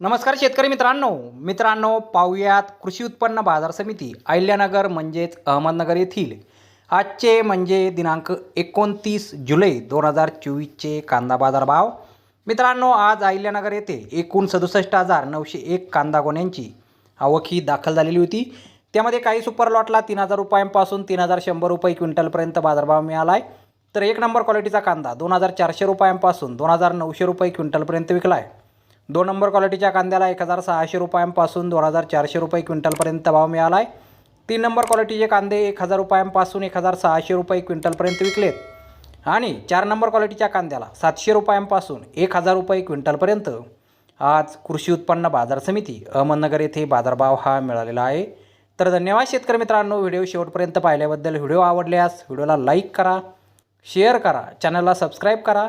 नमस्कार शेतकरी मित्रांनो. मित्रांनो पाहुयात कृषी उत्पन्न बाजार समिती अहिल्यानगर म्हणजेच अहमदनगर येथील. आजचे म्हणजे दिनांक एकोणतीस जुलै दोन हजार चोवीसचे कांदा बाजार भाव. मित्रांनो आज अहिल्यानगर येथे एकूण सदुसष्ट हजार नऊशे एक कांदा गोण्यांची आवक ही दाखल झालेली होती. त्यामध्ये काही सुपर लॉटला तीन हजार रुपयांपासून तीन हजार शंभर रुपये क्विंटलपर्यंत बाजारभाव मिळाला आहे तर एक नंबर क्वालिटीचा कांदा दोन हजार चारशे रुपयांपासून दोन हजार नऊशे रुपये क्विंटलपर्यंत विकला आहे दोन नंबर क्वालिटीच्या कांद्याला एक हजार सहाशे रुपयांपासून दोन हजार चारशे रुपये क्विंटलपर्यंत भाव मिळाला आहे तीन नंबर क्वालिटीचे कांदे एक हजार रुपयांपासून एक हजार सहाशे रुपये क्विंटलपर्यंत विकलेत. आणि चार नंबर क्वालिटीच्या कांद्याला सातशे रुपयांपासून एक हजार रुपये क्विंटलपर्यंत. आज कृषी उत्पन्न बाजार समिती अहमदनगर येथे बाजारभाव हा मिळालेला आहे. तर धन्यवाद शेतकरी मित्रांनो व्हिडिओ शेवटपर्यंत पाहिल्याबद्दल व्हिडिओ आवडल्यास व्हिडिओला लाईक करा शेअर करा चॅनलला सबस्क्राईब करा.